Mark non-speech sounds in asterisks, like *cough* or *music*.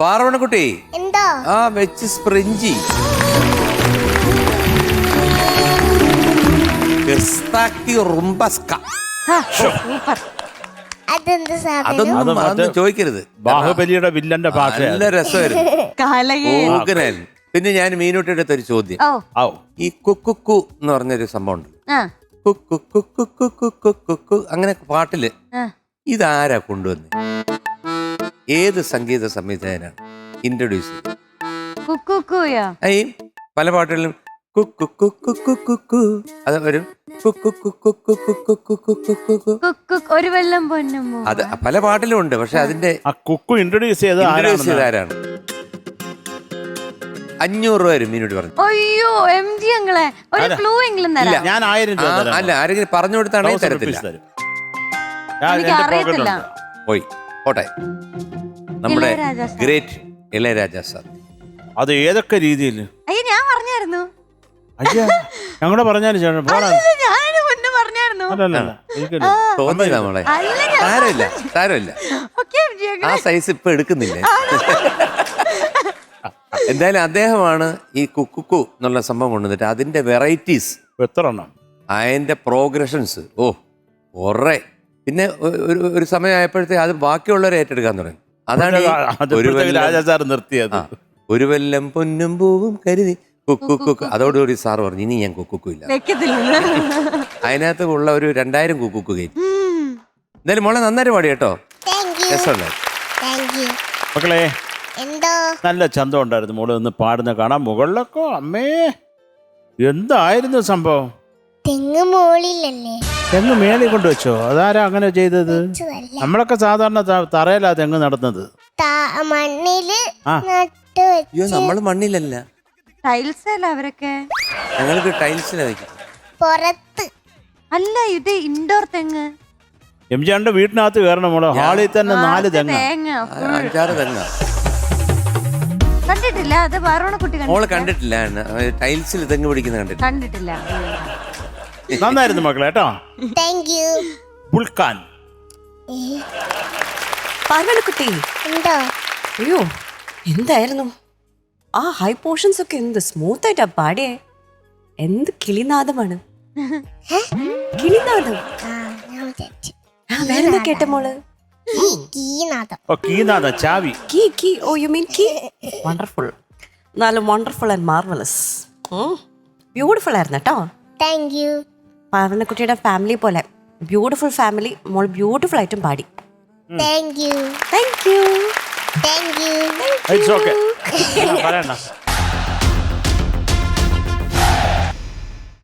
പാർവണക്കുട്ടി എന്തോ? ആ വെച്ച് സ്പ്രിഞ്ചി. ക്രിസ്താക്കി റുംബസ്ക സൂപ്പർ. അതെന്ത് സാധനം? അതൊന്നും അത് അതൊന്നും ചോദിക്കരുത്. ബാഹുബലിയുടെ വില്ലന്റെ ഭാഷ നല്ല രസമായിരുന്നു. *laughs* പിന്നെ ഞാൻ മീനൂട്ടിയുടെ അടുത്തൊരു ചോദ്യം ഓ ഈ കുക്കുക്കു എന്ന് പറഞ്ഞൊരു സംഭവം ഉണ്ട് ആ. കുക്കു കുക്കു കുക്കു കുക്കു അങ്ങനെ പാട്ടിൽ. ഇതാരാ കൊണ്ടുവന്നത് ഏത് സംഗീത സംവിധായകനാണ്? ഇൻട്രൊഡ്യൂസ് ചെയ്തത് കുക്കുക്കുയോ? പല പാട്ടുകളിലും കുക്കു കുക്കു കുക്കു കു അത് വരും ഒരു വെള്ളം പൊന്നുമോ. അത് പല പാട്ടിലും ഉണ്ട് പക്ഷെ അതിന്റെ ആ കുക്കു ഇൻട്രൊഡ്യൂസ് ചെയ്ത് ഇൻട്രൊഡ്യൂസ് ചെയ്ത ആരാണ്? അഞ്ഞൂറ് രൂപ വരും മീനോട് പറഞ്ഞു. അയ്യോ എം ജി അങ്ങളെ. ഒരു അല്ല. ക്ലൂ എങ്കിലും ഇല്ല. തരാം ഞാൻ ആയിരം രൂപ തരാം. അല്ല ആരെങ്കിലും പറഞ്ഞു കൊടുത്താണെങ്കിൽ തരത്തില്ല. അറിയത്തില്ല. പോയി. പോട്ടെ. നമ്മുടെ ഇളയരാജ. Great Ilaiyaraaja sir. അത് ഏതൊക്കെ രീതിയിൽ അയ്യോ ഞാൻ പറഞ്ഞായിരുന്നു. അയ്യ ഞങ്ങളെ പറഞ്ഞാലും ചേട്ടൻ പോടാ. ഞാനതിന് മുന്നേ പറഞ്ഞായിരുന്നു. അല്ലല്ല എനിക്കല്ല. തോന്നിയതാ നമ്മളെ. അല്ല ഞാൻ സാരമില്ല സാരമില്ല. ഓക്കെ ആ സൈസ് ഇപ്പൊ എടുക്കുന്നില്ല? എന്തായാലും അദ്ദേഹമാണ് ഈ കുക്കുക്കു എന്നുള്ള സംഭവം കൊണ്ടുവന്നിട്ട് അതിന്റെ വെറൈറ്റീസ് എത്ര എണ്ണം? അതിന്റെ പ്രോഗ്രഷൻസ് ഓ കുറേ പിന്നെ ഒരു ഒരു സമയമായപ്പോഴത്തേ അത് ബാക്കിയുള്ളവരെ ഏറ്റെടുക്കാൻ തുടങ്ങി. അതാണ് ഒരു രാജാചാർ നിർത്തിയത്. ഒരു വെല്ലം പൊന്നും പൂവും കരുതി കുക്കു കുക്ക് അതോടുകൂടി സാർ പറഞ്ഞു ഇനി ഞാൻ കുക്കുക്കു ഇല്ല അതിനകത്ത് ഉള്ള ഒരു രണ്ടായിരം കുക്കുക്കു കയറ്റി. എന്തായാലും മോളെ നന്നായിട്ട് പാടി കേട്ടോ. മക്കളെ എന്തോ? നല്ല ചന്തം ഉണ്ടായിരുന്നു മോൾ ഒന്ന് പാടുന്ന കാണാം മുകളിലൊക്കെ അമ്മേ എന്തായിരുന്നു സംഭവം? തെങ്ങ് മോളിലല്ലേ തെങ്ങ് മേളിൽ കൊണ്ടുവച്ചോ? അതാരാ അങ്ങനെ ചെയ്തത്? വെച്ചതല്ല. നമ്മളൊക്കെ സാധാരണ ത- തറയിലാ തെങ്ങ് നടന്നത് താ- മണ്ണിൽ ആ. നട്ട് അയ്യോ നമ്മൾ നമ്മൾ മണ്ണിലല്ല. ടൈൽസ് അല്ല അവരൊക്കെ? ഞങ്ങൾക്ക് ടൈൽസിലാണ് വെക്കും. പുറത്ത്. അല്ല ഇത് ഇൻഡോർ തെങ്ങ്. എം ജിയുടെ വീട്ടിനകത്ത് കയറണം മോളെ. ഹാളിൽ തന്നെ നാല് തെങ്ങ്. അഞ്ചാറ് തെങ്ങ കണ്ടിട്ടില്ല അത് വേറെ മോൾ കണ്ടിട്ടില്ല കണ്ടിട്ടില്ല ടൈൽസിൽ തെങ്ങ്. പിടിക്കുന്ന കണ്ടിട്ടില്ല കണ്ടിട്ടില്ല നന്നായിരുന്നു മക്കളെ കേട്ടോ? Thank U ബുൾഖാൻ. പാർവലക്കുട്ടി എന്തോ? അയ്യോ എന്തായിരുന്നു? ആ ഹൈ പോർഷൻസ് ഒക്കെ എന്ത് സ്മൂത്ത് ആയിട്ടാ പാടിയേ? എന്ത് കിളിനാദമാണ്? കിളിനാദം? ആ വേറെന്താ കേട്ട മോൾ? ഈ കീനാഥം ഓ കീനാഥ ചാവി. Key key oh you mean key? Wonderful നല്ല വണ്ടർഫുൾ ആൻഡ് മാർവലസ് ബ്യൂട്ടിഫുൾ ആയിരുന്നു കേട്ടോ. താങ്ക് യു പാർവണക്കുട്ടിയുടെ ഫാമിലി പോലെ. ബ്യൂട്ടിഫുൾ ഫാമിലി മോൾ ബ്യൂട്ടിഫുൾ ആയിട്ടും പാടി. Thank you thank you thank you it's okay പറയണ്ട.